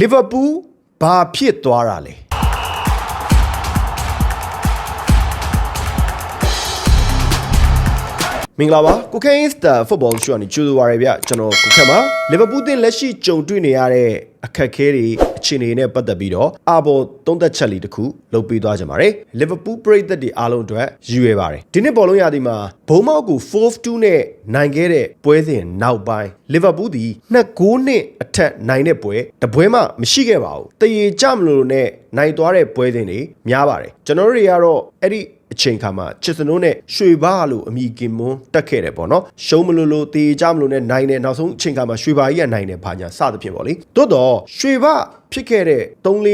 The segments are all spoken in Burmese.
လီဗာပူးဘာဖြစ်သွားတာလဲမင်္ဂလာပါကိုခဲင်းစတာဖုတ်ဘောရှုကနေကြိုးဆိုပါရဗျကျွန်တော်ကိုခက်ပါလီဗာပူးတင်လက်ရှိကြုံတွေ့နေရတဲ့အခက်အခဲတွေ အခြေအနေနဲ့ပတ်သက်ပြီးတော့အာဘော်သုံးသက်ချက်လေးတစ်ခုလုပ်ပေးသွားကြပါမယ်လီဗာပူးပရိသတ်တွေအားလုံးအတွက်ရည်ရွယ်ပါတယ်ဒီနှစ်ဘောလုံးရာသီမှာဘုံမောက်ကို4-2နဲ့နိုင်ခဲ့တဲ့ပွဲစဉ်နောက်ပိုင်းလီဗာပူးဒီနှစ်9နှစ်အထက်နိုင်တဲ့ပွဲတပွဲမှမရှိခဲ့ပါဘူးတရေကြမလို့နဲ့နိုင်သွားတဲ့ပွဲစဉ်တွေများပါတယ်ကျွန်တော်တို့တွေကတော့အဲ့ဒီ အချိန်ခါမှာချစ်စနိုးနဲ့ရွှေဘာလို့အမိကင်မွန်းတက်ခဲ့တယ်ပေါ့နော်ရှုံးမလို့လို့တေကြမလို့နဲ့နိုင်တယ်နောက်ဆုံးအချိန်ခါမှာရွှေဘာကြီးကနိုင်တယ်ဘာညာစသဖြင့်ပေါ့လေတိုးတော့ရွှေဘာဖြစ်ခဲ့တဲ့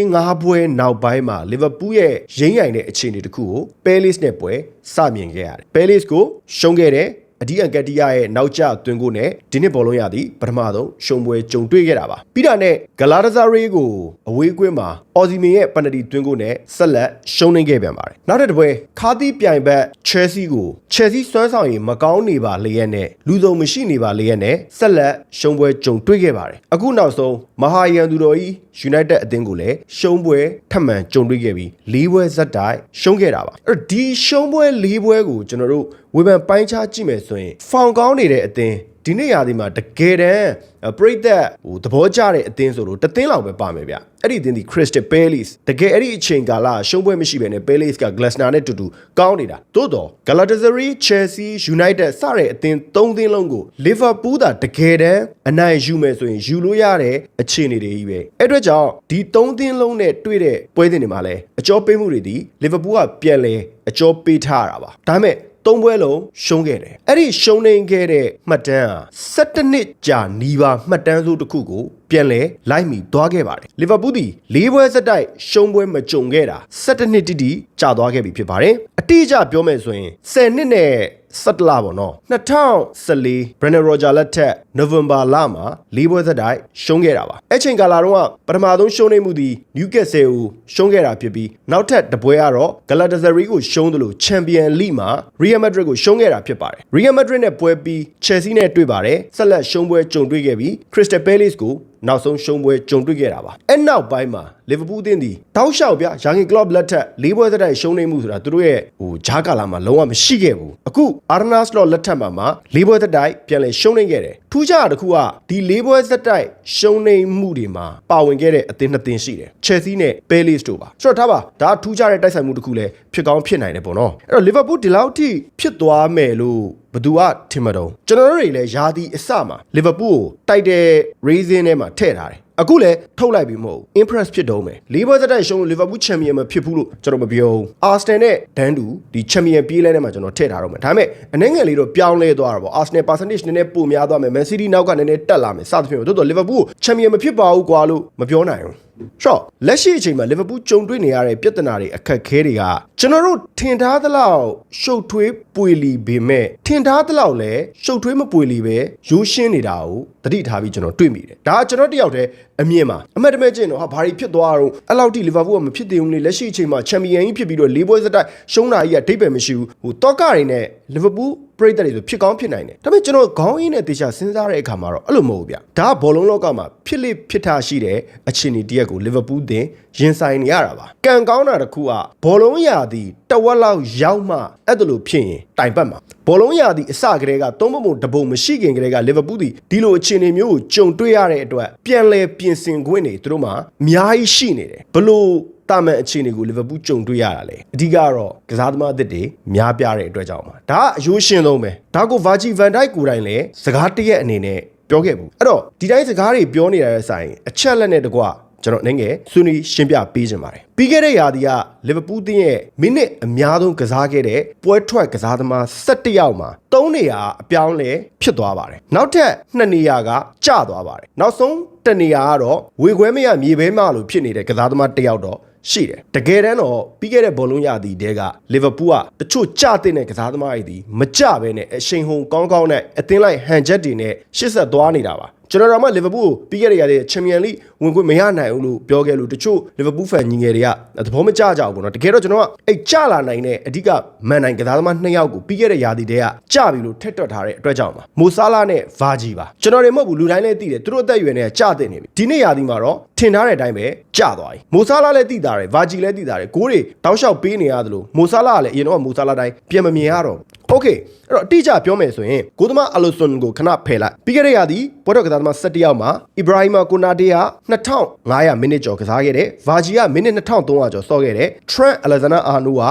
3-5ပွဲနောက်ပိုင်းမှာလီဗာပူးရဲ့ရင်းရိုင်တဲ့အခြေအနေတခုကိုပဲလစ်နဲ့ပွဲစမြင်ခဲ့ရတယ်ပဲလစ်ကိုရှုံးခဲ့တယ် အဒီအန်ကတီယာရဲ့နောက်ကျသွင်းကိုနဲ့ဒီနှစ်ဘောလုံးရသည်ပထမဆုံးရှုံပွဲကြုံတွေ့ခဲ့တာပါပြီးတာနဲ့ဂလာဒဇာရေးကိုအဝေးကွင်းမှာအော်စီမင်ရဲ့ပန်နတီသွင်းကိုနဲ့ဆက်လက်ရှုံးနေခဲ့ပြန်ပါတယ်နောက်တစ်ပွဲခါသီးပြိုင်ဘက်ချယ်ဆီကိုချယ်ဆီစွမ်းဆောင်ရင်မကောင်းနေပါလျက်နဲ့လူစုံမရှိနေပါလျက်နဲ့ဆက်လက်ရှုံပွဲကြုံတွေ့ခဲ့ပါတယ်အခုနောက်ဆုံးမဟာယန်သူတော်ကြီး United အသင်းကိုလည်းရှုံးပွဲထပ်မံကြုံတွေ့ခဲ့ပြီး၄ပွဲဇက်တိုင်ရှုံးခဲ့တာပါအဲ့တော့ဒီရှုံးပွဲ၄ပွဲကိုကျွန်တော်တို့ ဝေဖန်ပိုင်းခြားကြည့်မယ်ဆိုရင်ဖောင်ကောင်းနေတဲ့အသင်းဒီနေ့ရာသီမှာတကယ်တမ်းပရိသတ်ဟိုသဘောကျတဲ့အသင်းဆိုလို့တသင်းလောက်ပဲပါမယ်ဗျအဲ့ဒီအသင်းဒီ Crystal Palace တကယ်အဲ့ဒီအချိန်ကာလရှုံးပွဲမရှိဘဲနဲ့ Palace က Glasner နဲ့တူတူကောင်းနေတာသို့တော့ Galatasaray Chelsea United စတဲ့အသင်း၃သင်းလုံးကို Liverpool သာတကယ်တမ်းအနိုင်ယူမယ်ဆိုရင်ယူလို့ရတဲ့အခြေအနေတွေကြီးပဲအဲ့အတွက်ကြောင့်ဒီ၃သင်းလုံးနဲ့တွေ့တဲ့ပွဲစဉ်တွေမှာလည်းအကျော်ပေးမှုတွေဒီ Liverpool ကပြန်လဲအကျော်ပေးထားတာပါဒါပေမဲ့ သုံးပွဲလုံးရှုံးခဲ့တယ်အဲ့ဒီရှုံးနေခဲ့တဲ့မှတ်တမ်းဟာ17နှစ်ကြာနီးပါးမှတ်တမ်းစုတစ်ခုကိုပြန်လဲလိုက်မိသွားခဲ့ပါတယ်လီဗာပူးသည်၄ပွဲစတိုက်ရှုံးပွဲမကြုံခဲ့တာ17နှစ်တိတိကြာသွားခဲ့ပြီဖြစ်ပါတယ်အတိအကျပြောမယ်ဆိုရင်10နှစ်နဲ့ 17လပေါ့နော်2014 Brendan Rodgers လက်ထက် November လမှာ၄ပွဲစတိုက်ရှုံးခဲ့တာပါအဲ့ချိန်ကာလတော့ပထမဆုံးရှုံးနေမှုသည် Newcastle ကိုရှုံးခဲ့တာဖြစ်ပြီးနောက်ထပ်တပွဲကတော့ Galatasaray ကိုရှုံးတယ်လို့ Champion League မှာ Real Madrid ကိုရှုံးခဲ့တာဖြစ်ပါတယ် Real Madrid နဲ့ပွဲပြီး Chelsea နဲ့တွေ့ပါတယ်ဆက်လက်ရှုံးပွဲကြုံတွေ့ခဲ့ပြီး Crystal Palace ကို နောက်ဆုံးရှုံးပွဲကြုံတွေ့ခဲ့တာပါအဲ့နောက်ပိုင်းမှာလီဗာပူးအသင်းဒီတောက်လျှောက်ဗျာယာဂင်ကလော့လက်ထက်၄ပွဲသက်တိုက်ရှုံးနေမှုဆိုတာသူတို့ရဲ့ဟိုဂျားကာလာမှာလုံးဝမရှိခဲ့ဘူးအခုအာရနာစလော့လက်ထက်မှာမှ၄ပွဲသက်တိုက်ပြန်လဲရှုံးနေခဲ့တယ်ထူးခြားတာတစ်ခုကဒီ၄ပွဲသက်တိုက်ရှုံးနေမှုတွေမှာပါဝင်ခဲ့တဲ့အသင်းနှစ်သင်းရှိတယ်ချယ်ဆီနဲ့ပဲလစ်တို့ပါဆိုတော့ထားပါဒါထူးခြားတဲ့တိုက်ဆိုင်မှုတစ်ခုလည်းဖြစ်ကောင်းဖြစ်နိုင်တယ်ပေါ့နော်အဲ့တော့လီဗာပူးဒီလောက်ထိဖြစ်သွားမယ်လို့ ဘသူကထင်မတော့ကျွန်တော်တို့တွေလည်းယာဒီအစမှာလီဗာပူးကိုတိုက်တဲ့ reason ထဲမှာထည့်ထားတယ်အခုလည်းထုတ်လိုက်ပြီမဟုတ်ဘူး impress ဖြစ်တော့မယ်လေးပွဲသက်တိုက်ရှုံးလို့ Liverpool champion မဖြစ်ဘူးလို့ကျွန်တော်မပြောဘူး Arsenal နဲ့ဒန်တူဒီ champion ပြေးလဲထဲမှာကျွန်တော်ထည့်ထားတော့မယ်ဒါပေမဲ့အနှဲငယ်လေးတော့ပြောင်းလဲသွားတာပေါ့ Arsenal percentage နည်းနည်းပိုများသွားမယ် Man City နောက်ကနည်းနည်းတက်လာမယ်စသဖြင့်တိုးတော့ Liverpool champion မဖြစ်ပါဘူးကွာလို့မပြောနိုင်ဘူး ရှော့လက်ရှိအချိန်မှာလီဗာပူးကြုံတွေ့နေရတဲ့ပြဿနာတွေအခက်ခဲတွေကကျွန်တော်တို့ထင်ထားသလောက်ရှုပ်ထွေးပွေလီပေမဲ့ထင်ထားသလောက်လည်းရှုပ်ထွေးမပွေလီပဲရိုးရှင်းနေတာကိုတတိထားပြီးကျွန်တော်တွေ့မိတယ်ဒါကကျွန်တော်တယောက်တည်းအမြင်မှာအမတ်တမဲကျင်တော့ဟာဘာတွေဖြစ်သွားတော့အဲ့လောက်ထိလီဗာပူးကမဖြစ်သေးဘူးလေလက်ရှိအချိန်မှာချန်ပီယံကြီးဖြစ်ပြီးတော့လေးပွဲစတိုက်ရှုံးတာကြီးကဒိတ်ပဲမရှိဘူးဟိုတော့ကတွေနဲ့လီဗာပူး ပရိသတ်တွေဆိုဖြစ်ကောင်းဖြစ်နိုင်တယ်ဒါပေမဲ့ကျွန်တော်ခေါင်းရင်းနဲ့တေချာစဉ်းစားတဲ့အခါမှာတော့အဲ့လိုမဟုတ်ဘူးဗျဒါကဘောလုံးလောကမှာဖြစ်လိဖြစ်ထားရှိတဲ့အခြေအနေတရက်ကိုလီဗာပူးတင်ရင်ဆိုင်နေရတာပါကံကောင်းတာတစ်ခုကဘောလုံးရာသီတဝက်လောက်ရောက်မှအဲ့ဒါလိုဖြစ်ရင်တိုင်ပတ်မှာဘောလုံးရာသီအစကတည်းကသုံးပုံတပုံမရှိခင်ကတည်းကလီဗာပူးဒီဒီလိုအခြေအနေမျိုးကိုကြုံတွေ့ရတဲ့အတွက်ပြန်လဲပြင်ဆင်ခွင့်တွေသူတို့မှာအများကြီးရှိနေတယ်ဘလို့ တာမန်အခြေအနေကိုလီဗာပူးကြုံတွေ့ရတာလေအဓိကတော့ကစားသမားအသစ်တွေများပြားတဲ့အတွက်ကြောင့်ပါဒါကအယိုးရှင်းဆုံးပဲဒါကိုဗာဂျီဗန်ဒိုက်ကိုယ်တိုင်လည်းစကားတရက်အနေနဲ့ပြောခဲ့ဘူးအဲ့တော့ဒီတိုင်းစကားတွေပြောနေရတဲ့ဆိုင်အချက်လက်နဲ့တကွကျွန်တော်နိုင်ငံဆွေးနွေးရှင်းပြပေးခြင်းပါတယ်ပြီးခဲ့တဲ့ရာသီကလီဗာပူးတင်းရဲ့မိနစ်အများဆုံးကစားခဲ့တဲ့ပွဲထွက်ကစားသမား17ယောက်မှာ3နေရာအပြောင်းလဲဖြစ်သွားပါတယ်နောက်ထပ်2နေရာကကျသွားပါတယ်နောက်ဆုံးတနေရာကတော့ဝေခွဲမရမြေဘဲမလို့ဖြစ်နေတဲ့ကစားသမားတစ်ယောက်တော့ ရှိတယ်တကယ်တမ်းတော့ပြီးခဲ့တဲ့ဘောလုံးရာသီတဲကလီဗာပူးကတချို့ကြတဲ့ကစားသမားတွေဒီမကြဘဲနဲ့အရှိန်ဟုန်ကောင်းကောင်းနဲ့အသင်းလိုက်ဟန်ချက်တွေနဲ့ရှစ်ဆက်သွားနေတာပါ ကျွန်တော်တို့မှလီဗာပူးကိုပြီးခဲ့တဲ့ရာသီချန်ပီယံလိဝင်ခွင့်မရနိုင်ဘူးလို့ပြောခဲ့လို့တချို့လီဗာပူးဖန်ညီငယ်တွေကသဘောမကျကြဘူးပေါ့နော်တကယ်တော့ကျွန်တော်ကအဲ့ကြလာနိုင်တဲ့အဓိကမန်နိုင်ကစားသမားနှစ်ယောက်ကိုပြီးခဲ့တဲ့ရာသီတည်းကကြပြီလို့ထက်တွက်ထားတဲ့အတွက်ကြောင့်ပါမိုဆာလာနဲ့ဗာဂျီပါကျွန်တော်တွေမဟုတ်ဘူးလူတိုင်းလည်းသိတယ်သူတို့အသက်အရွယ်နဲ့ကြတဲ့နေပြီဒီနေ့ရာသီမှာတော့ထင်ထားတဲ့အတိုင်းပဲကြသွားပြီမိုဆာလာလည်းသိတာတယ်ဗာဂျီလည်းသိတာတယ်ကိုးတွေတောက်လျှောက်ပေးနေရတယ်လို့မိုဆာလာကလည်းအရင်တော့မိုဆာလာတိုင်းပြန်မမြင်ရတော့ โอเคအဲ့တော့အတိအကျပြောမယ်ဆိုရင်ကိုသမားအလိုဆွန်ကိုခဏဖယ်လိုက်ပြီးခဲ့တဲ့ရာသီဘောတော့ကစားသမား17ယောက်မှာအီဘရာဟီမာကိုနာတေးက2500မိနစ်ကျော်ကစားခဲ့တယ်ဗာဂျီကမိနစ်2300ကျော်ဆော့ခဲ့တယ်ထရန့်အလက်ဇန်နာအာနူက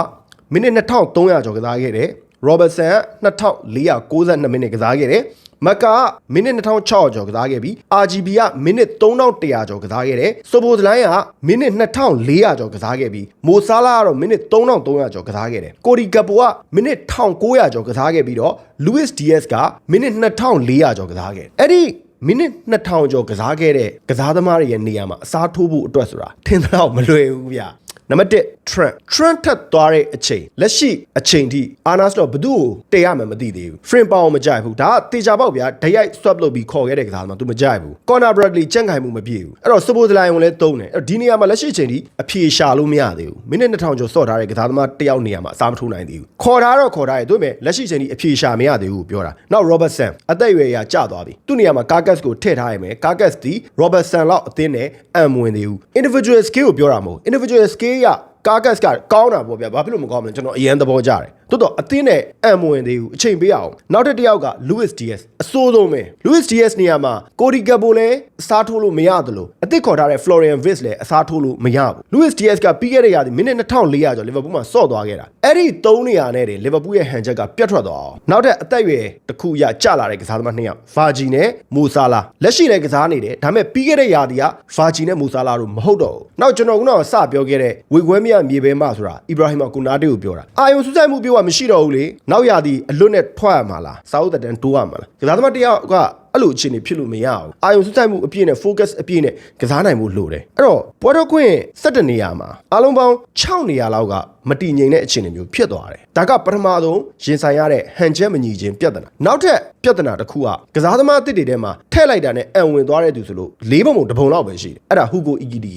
မိနစ်2300ကျော်ကစားခဲ့တယ်ရောဘတ်ဆန်က2492မိနစ်ကစားခဲ့တယ် မက်ကာကမိနစ်2600ကျော်ကစားခဲ့ပြီး RGB ကမိနစ်3100ကျော်ကစားခဲ့တယ်ဆိုဘိုဒလိုင်းကမိနစ်2400ကျော်ကစားခဲ့ပြီးမိုဆာလာကတော့မိနစ်3300ကျော်ကစားခဲ့တယ်ကိုဒီကပ်ပိုကမိနစ်1900ကျော်ကစားခဲ့ပြီးတော့ Luis Diaz ကမိနစ်2400ကျော်ကစားခဲ့တယ်အဲ့ဒီမိနစ်2000ကျော်ကစားခဲ့တဲ့ကစားသမားတွေရဲ့နေရာမှာအစားထိုးဖို့အတွက်ဆိုတာထင်သလောက်မလွယ်ဘူးဗျာ နံပါတ်1 Trent Trent ထပ်သွားတဲ့အချိန်လက်ရှိအချိန်ထိအာနာစတော့ဘသူ့ကိုတည်ရမှမသိသေးဘူး frame ပေါအောင်မကြိုက်ဘူးဒါကတေချာပေါက်ဗျာဓာတ်ရိုက် swap လုပ်ပြီးခေါ်ခဲ့တဲ့ကစားသမား तू မကြိုက်ဘူး corner bradley ကြန့်ခိုင်မှုမပြည့်ဘူးအဲ့တော့ suppose line ကိုလည်းသုံးတယ်အဲ့တော့ဒီနေရာမှာလက်ရှိအချိန်ထိအဖြေရှာလို့မရသေးဘူးမိနစ်2000ကျော်ဆော့ထားတဲ့ကစားသမားတစ်ယောက်နေရာမှာအစားမထိုးနိုင်သေးဘူးခေါ်ထားတော့ခေါ်ထားတယ်တို့မဲ့လက်ရှိအချိန်ထိအဖြေရှာမရသေးဘူးပြောတာနောက် robertson အသက်အရွယ်အရကျသွားပြီသူ့နေရာမှာ carcass ကိုထည့်ထားရမယ် carcass ဒီ robertson လောက်အသင်းနဲ့အံမဝင်သေးဘူး individual skill ကိုပြောတာမဟုတ် individual skill ကကာကတ်ကကောင်းတာပေါ့ဗျာဘာဖြစ်လို့မကောင်းမလဲကျွန်တော်အရင်သဘောကျတယ်တိုးတော့အသင်းနဲ့အံမဝင်သေးဘူးအချိန်ပေးအောင်နောက်တစ်တယောက်က Luis Diaz အဆိုးဆုံးပဲ Luis Diaz နေရာမှာကိုဒီကပ်ပိုလည်း အစားထိုးလို့မရသလိုအသစ်ခေါ်ထားတဲ့ Florian Wirtz လည်းအစားထိုးလို့မရဘူး Luis Diaz ကပြီးခဲ့တဲ့ရာသီမိနစ်2400ကျော်လီဗာပူးမှာဆော့သွားခဲ့တာအဲ့ဒီ3နေရာနဲ့တင်လီဗာပူးရဲ့ဟန်ချက်ကပြတ်ထွက်သွားအောင်နောက်ထပ်အသက်အရွယ်တစ်ခုရကျလာတဲ့ကစားသမားနှစ်ယောက် Vargy နဲ့ Mo Salah လက်ရှိလည်းကစားနေတယ်ဒါပေမဲ့ပြီးခဲ့တဲ့ရာသီက Vargy နဲ့ Mo Salah တို့မဟုတ်တော့ဘူးနောက်ကျွန်တော်ကစပြောခဲ့တဲ့ဝေခွဲမြမြေပဲမဆိုတာ Ibrahima Konate ကိုပြောတာအာယုံစူးစိုက်မှုပြောတာမရှိတော့ဘူးလေနောက်ရာသီအလွတ်နဲ့ထွက်ရမှာလားစာအုပ်သက်တမ်းတိုးရမှာလားကစားသမားတစ်ယောက်က အဲ့လိုအခြေအနေဖြစ်လို့မရအောင်အာယုံစူးစိုက်မှုအပြည့်နဲ့ focus အပြည့်နဲ့ကစားနိုင်ဖို့လိုတယ်အဲ့တော့ပွဲတော်ခွင့်17နေရာမှာအလုံးပေါင်း6နေရာလောက်ကမတည်ငြိမ်တဲ့အခြေအနေမျိုးဖြစ်သွားတယ်ဒါကပထမဆုံးရင်ဆိုင်ရတဲ့ဟန်ချက်မညီခြင်းပြဿနာနောက်ထပ်ပြဿနာတစ်ခုကကစားသမားအသစ်တွေထဲမှာထည့်လိုက်တာနဲ့အံဝင်သွားတဲ့သူဆိုလို့လေးပုံပုံတစ်ပုံလောက်ပဲရှိတယ်အဲ့ဒါဟူကိုအီဂီဒီ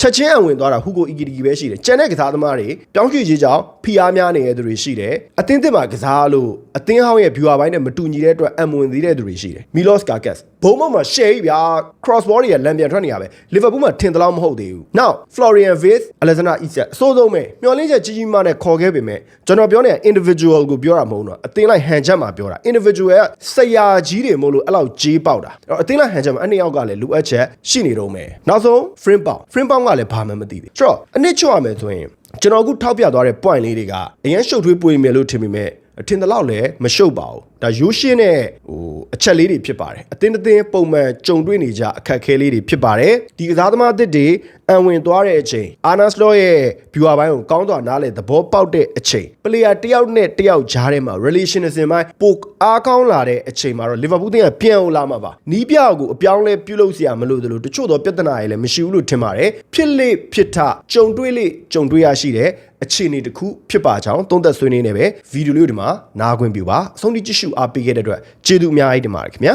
ချက်ချင်းအဝင်သွားတာဟူကိုအီဂီဒီပဲရှိတယ်ကျန်တဲ့ကစားသမားတွေပြောင်းရွှေ့ရေးကြောင်းဖိအားများနေတဲ့သူတွေရှိတယ်အသင်းသစ်မှာကစားလို့အသင်းဟောင်းရဲ့ viewer ဘိုင်းနဲ့မတူညီတဲ့အတွက်အံဝင်သေးတဲ့သူတွေရှိတယ်မီလော့စ်ကာကက်စ် ဘုံမောက်မှာ share ဗျာ cross ball တွေကလမ်းပြန်ထွက်နေရပဲလီဗာပူးမှာထင်သလောက်မဟုတ်သေးဘူး now florian Wirtz alexander isak အဆိုးဆုံးပဲမျောလင်းချက်ကြီးကြီးမားနဲ့ခေါ်ခဲ့ပေမဲ့ကျွန်တော်ပြောနေတဲ့ individual ကိုပြောတာမဟုတ်တော့အသင်းလိုက်ဟန်ချက်မှာပြောတာ individual ကဆရာကြီးတွေမို့လို့အဲ့လောက်ကြီးပေါက်တာအဲ့တော့အသင်းလိုက်ဟန်ချက်မှာအနှစ်ယောက်ကလည်းလိုအပ်ချက်ရှိနေတော့မယ်နောက်ဆုံး frame pound frame pound ကလည်းဘာမှမသိသေးဆိုတော့အနှစ်ချော့ရမယ်ဆိုရင်ကျွန်တော်အခုထောက်ပြသွားတဲ့ point လေးတွေကအရင်ရှုပ်ထွေးပွေမယ်လို့ထင်မိမဲ့ အထင်တလောက်လည်းမရှုပ်ပါဘူးဒါရိုးရှင်းတဲ့ဟိုအချက်လေးတွေဖြစ်ပါတယ်အတင်းအတင်းပုံမှန်ကြုံတွေ့နေကြအခက်အခဲလေးတွေဖြစ်ပါတယ်ဒီကစားသမားအသစ်တွေအံဝင်သွားတဲ့အချိန်အာနာစလော့ရဲ့ viewer ဘိုင်းကိုကောင်းစွာနားလေသဘောပေါက်တဲ့အချိန် player တယောက်နဲ့တယောက်ကြားထဲမှာ relationship ဘိုင်းပိုအားကောင်းလာတဲ့အချိန်မှာတော့ Liverpool တင်ကပြန်အောင်လာမှာပါနီးပြကိုအပြောင်းလဲပြုလုပ်စရာမလိုသလိုတချို့သောပြဿနာတွေလည်းမရှိဘူးလို့ထင်ပါတယ်ဖြစ်လေဖြစ်ထကြုံတွေ့လေကြုံတွေ့ရရှိတဲ့ အခြေအနေတစ်ခုဖြစ်ပါကြောင်းသုံးသက်ဆွေးနွေးနေပဲဗီဒီယိုလေးကိုဒီမှာနားခွင့်ပြုပါအဆုံးထိကြည့်ရှုအားပေးခဲ့တဲ့အတွက်ကျေးဇူးအများကြီးတင်ပါတယ်ခင်ဗျာ